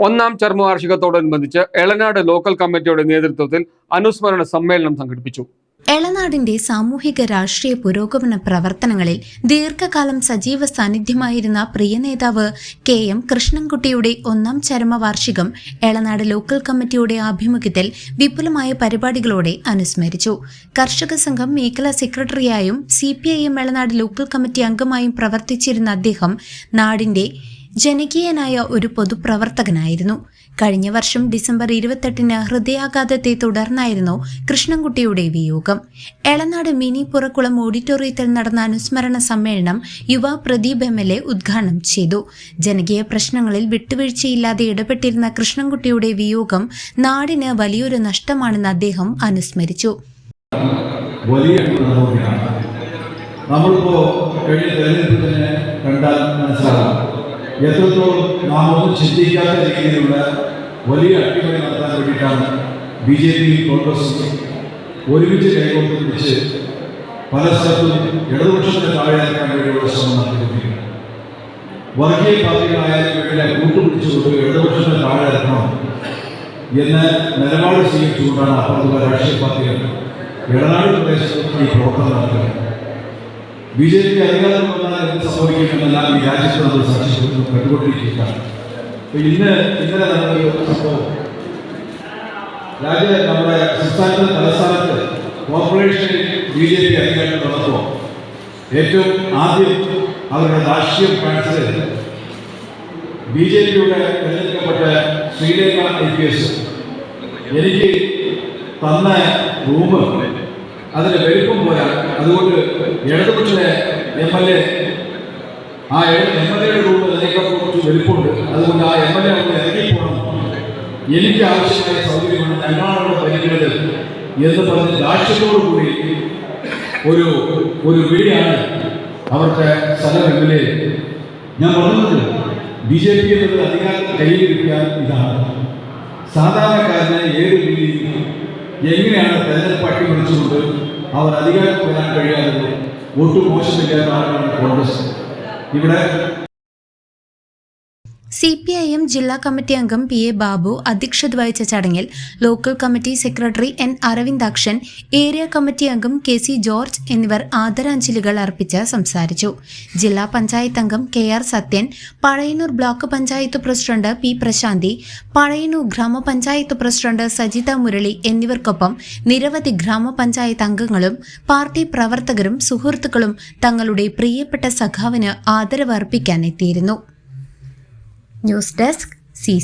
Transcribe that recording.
ഒന്നാം ചർമ്മവാർഷികത്തോടനുബന്ധിച്ച് എളനാട് ലോക്കൽ കമ്മിറ്റിയുടെ നേതൃത്വത്തിൽ അനുസ്മരണ സമ്മേളനം സംഘടിപ്പിച്ചു. എളനാടിന്റെ സാമൂഹിക രാഷ്ട്രീയ പുരോഗമന പ്രവർത്തനങ്ങളിൽ ദീർഘകാലം സജീവ സാന്നിധ്യമായിരുന്ന പ്രിയ നേതാവ് കെ എം കൃഷ്ണൻകുട്ടിയുടെ ഒന്നാം ചരമവാർഷികം എളനാട് ലോക്കൽ കമ്മിറ്റിയുടെ ആഭിമുഖ്യത്തിൽ വിപുലമായ പരിപാടികളോടെ അനുസ്മരിച്ചു. കർഷക സംഘം മേഖലാ സെക്രട്ടറിയായും C P I M Elanad local committee അംഗമായും പ്രവർത്തിച്ചിരുന്ന അദ്ദേഹം നാടിന്റെ ജനകീയനായ ഒരു പൊതുപ്രവർത്തകനായിരുന്നു. കഴിഞ്ഞ വർഷം ഡിസംബർ ഇരുപത്തെട്ടിന് ഹൃദയാഘാതത്തെ തുടർന്നായിരുന്നു കൃഷ്ണൻകുട്ടിയുടെ വിയോഗം. എളനാട് മിനി പുറക്കുളം ഓഡിറ്റോറിയത്തിൽ നടന്ന അനുസ്മരണ സമ്മേളനം യുവ പ്രദീപ് എം എൽ എ ഉദ്ഘാടനം ചെയ്തു. ജനകീയ പ്രശ്നങ്ങളിൽ വിട്ടുവീഴ്ചയില്ലാതെ ഇടപെട്ടിരുന്ന കൃഷ്ണൻകുട്ടിയുടെ വിയോഗം നാടിന് വലിയൊരു നഷ്ടമാണെന്ന് അദ്ദേഹം അനുസ്മരിച്ചു. നമ്മളിപ്പോ കഴിഞ്ഞ തെരഞ്ഞെടുപ്പ് തന്നെ കണ്ടാൽ മനസ്സിലാകും. എത്രത്തോളം നാം ഒന്നും ചിന്തിക്കാത്ത രീതിയിലുള്ള വലിയ അട്ടിമറി നടത്താൻ വേണ്ടിയിട്ടാണ് ബി ജെ പി കോൺഗ്രസും ഒരുമിച്ച് കൈകൊണ്ട് വെച്ച് പല സ്ഥലത്തും ഇടതുപക്ഷത്തിന് താഴെയാക്കാൻ വേണ്ടിയുള്ള ശ്രമം നടത്തിക്കൊണ്ടിരിക്കുന്നത് വർഗീയ പാർട്ടികളായാലും വേണ്ടില്ല കൂട്ടുപിടിച്ചുകൊണ്ട് ഇടതുപക്ഷത്തിന് താഴെയാക്കണം എന്ന് നിലപാട് സ്വീകരിച്ചുകൊണ്ടാണ് അപ്പുറത്തുള്ള രാഷ്ട്രീയ പാർട്ടികൾ ഇടനാട് പ്രദേശത്ത് ഈ പ്രവർത്തനം നടത്തുന്നത്. ബി ജെ പി അധികാരം വന്നാൽ എന്ത് സംഭവിക്കുമെന്നെല്ലാം ഈ രാജ്യത്ത് നമ്മൾ സാക്ഷി കണ്ടുകൊണ്ടിരിക്കുകയാണ്. അപ്പൊ ഇന്ന് ഇന്നലെ നടന്നൊരു സംഭവം. രാജ്യ നമ്മുടെ സംസ്ഥാനത്തെ തലസ്ഥാനത്ത് കോർപ്പറേഷനിൽ ബി ജെ പി അധികാരം വന്നപ്പോൾ ഏറ്റവും ആദ്യം അവരുടെ രാഷ്ട്രീയം കാണിച്ചത് ബി ജെ പിയുടെ തെരഞ്ഞെടുക്കപ്പെട്ട ശ്രീലേഖ എനിക്ക് തന്ന റൂം അതിന് വലിപ്പം പോരാ അതുകൊണ്ട് ഇടതുപക്ഷത്തെ എം എൽ എ ആ എം എൽ എയുടെ റൂം അതിനേക്കാൾ കുറച്ച് വലിപ്പമുണ്ട് അതുകൊണ്ട് ആ എം എൽ എ അവിടെ ഇറങ്ങിപ്പോണം എനിക്ക് ആവശ്യമായ സൗകര്യമാണ് ഞങ്ങളാണ് ഭരിക്കുന്നത് എന്ന് പറഞ്ഞ് രാഷ്ട്രീയത്തോടു കൂടി ഒരു ഒരു വിളിയാണ് അവർക്ക് സ്ഥലം എം എൽ എ. ഞാൻ പറഞ്ഞത് ബി ജെ പി എന്നത് അധികാരം കയ്യിൽ കിട്ടിയാൽ ഇതാണ്. സാധാരണക്കാരനെ ഏത് രീതിയിൽ എങ്ങനെയാണ് തെരഞ്ഞെടുപ്പ് അട്ടിമറിച്ചുകൊണ്ട് അവർ അധികാരത്തിൽ വരാൻ കഴിയാത്തത് ഒട്ടും മോശമില്ലാത്ത ആളാണ് കോൺഗ്രസ്. ഇവിടെ സി പി ഐ എം ജില്ലാ കമ്മിറ്റി അംഗം പി എ ബാബു അധ്യക്ഷത വഹിച്ച ചടങ്ങിൽ local committee secretary N Aravindakshan area committee അംഗം കെ സി ജോർജ് എന്നിവർ ആദരാഞ്ജലികൾ അർപ്പിച്ച് സംസാരിച്ചു. ജില്ലാ പഞ്ചായത്ത് അംഗം K R Sathyan Pazhayannur block panchayat president P Prashanthi Pazhayannur ഗ്രാമപഞ്ചായത്ത് പ്രസിഡന്റ് സജിത മുരളി എന്നിവർക്കൊപ്പം നിരവധി ഗ്രാമപഞ്ചായത്ത് അംഗങ്ങളും പാർട്ടി പ്രവർത്തകരും സുഹൃത്തുക്കളും തങ്ങളുടെ പ്രിയപ്പെട്ട സഖാവിന് ആദരവ് അർപ്പിക്കാൻ എത്തിയിരുന്നു ന്യൂസ് ഡെസ്ക് സി